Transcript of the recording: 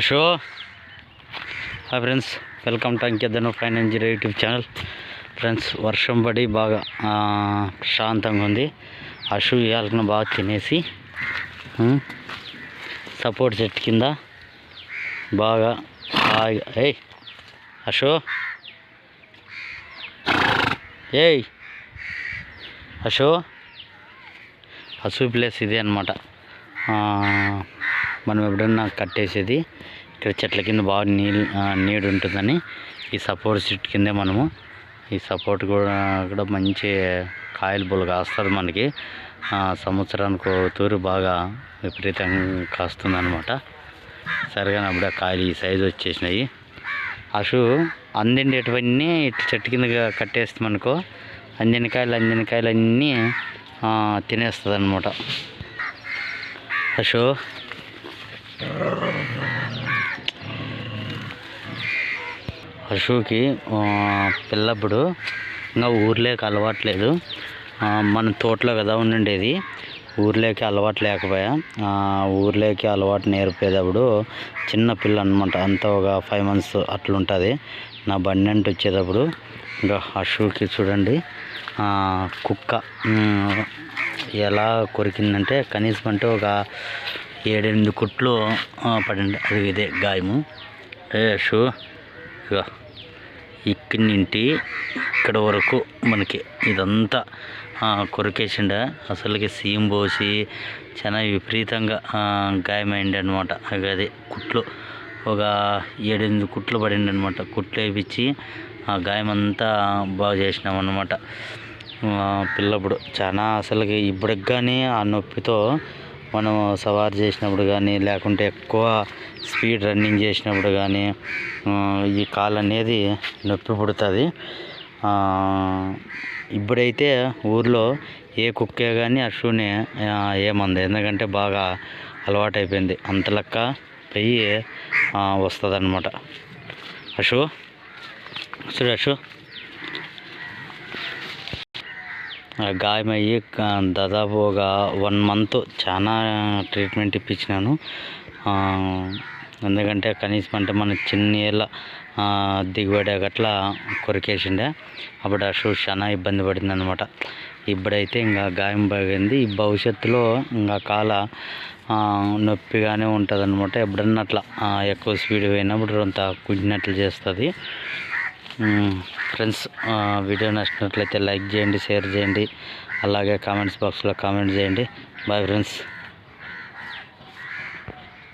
అశో. Hi friends welcome to అంకెద్దను fine engineer YouTube channel friends వర్షం పడి బాగా ప్రశాంతంగా ఉంది. అశు ఇవాళ బాగా తినేసి సపోర్ట్ చెట్టు కింద బాగా హాయిగా ఏయ్ అశో. ఏయ్ అశో. అశు ప్లేస్ ఇదే అనమాట మనం ఎప్పుడన్నా కట్టేసేది ఇక్కడ చెట్ల కింద బాగా నీళ్ళు నీడు ఉంటుందని ఈ సపోర్ట్ సీట్ కిందే మనము. ఈ సపోర్ట్ కూడా కూడా మంచి కాయలు బుల్ కాస్తుంది మనకి. సంవత్సరానికి తూరు బాగా విపరీతంగా కాస్తుంది అనమాట సరిగా అప్పుడే కాయలు ఈ సైజు వచ్చేసినాయి. అసలు అందిండేటివన్నీ ఇట్లా చెట్టు కింద కట్టేస్తాం అనుకో అంజనకాయలు అంజనకాయలు అన్నీ తినేస్తుంది అనమాట అశో అశోకి పిల్లప్పుడు ఇంకా ఊర్లోకి అలవాట్లేదు. మన తోటలో కదా ఉండిండేది. ఊర్లోకి అలవాటు లేకపోయా. ఊర్లోకి అలవాటు నేర్పేటప్పుడు చిన్న పిల్ల అనమాట అంత ఒక ఫైవ్ మంత్స్ అట్లుంటుంది. నా బండి అంటే వచ్చేటప్పుడు ఇంకా అశోకి చూడండి. కుక్క ఎలా కొరికిందంటే కనీసం అంటే ఒక ఏడెనిమిది కుట్లు పడండి అది ఇదే గాయము. ఏ షూ ఇక్కడి నుండి ఇక్కడ వరకు మనకి ఇదంతా కొరికేసిండ. అసలుకి సీమ్ పోసి చాలా విపరీతంగా గాయమైంది అనమాట అది కుట్లు ఒక ఏడెనిమిది కుట్లు పడింది అనమాట కుట్లు వేయించి ఆ గాయం అంతా బాగు చేసినాం అనమాట పిల్లప్పుడు. చాలా అసలుకి ఇప్పటికి కానీ ఆ నొప్పితో మనం సవారు చేసినప్పుడు కానీ లేకుంటే ఎక్కువ స్పీడ్ రన్నింగ్ చేసినప్పుడు కానీ ఈ కాలు అనేది నొప్పి పుడుతుంది. ఇప్పుడైతే ఊర్లో ఏ కుక్కే కానీ అశుని ఏమంది ఎందుకంటే బాగా అలవాటైపోయింది. అంత లెక్క పోయి వస్తుంది అనమాట అశు చూడు అశు ఆ గాయమయ్యి దాదాపు ఒక వన్ మంత్ చాలా ట్రీట్మెంట్ ఇప్పించినాను. ఎందుకంటే కనీసం అంటే మన చిన్న ఏళ్ళ దిగుబడి గట్లా కొరికేసిండే. అప్పుడు ఆ అసలు చాలా ఇబ్బంది పడింది అనమాట ఇప్పుడైతే ఇంకా గాయం బాగింది. ఈ భవిష్యత్తులో ఇంకా కాల నొప్పిగానే ఉంటుంది అనమాట ఎప్పుడన్నా అట్లా ఎక్కువ స్పీడ్ పోయినప్పుడు అంత కుట్టినట్లు చేస్తుంది. ఫ్రెండ్స్ వీడియో నచ్చినట్లయితే లైక్ చేయండి షేర్ చేయండి అలాగే కామెంట్స్ బాక్స్లో కామెంట్ చేయండి. Bye friends.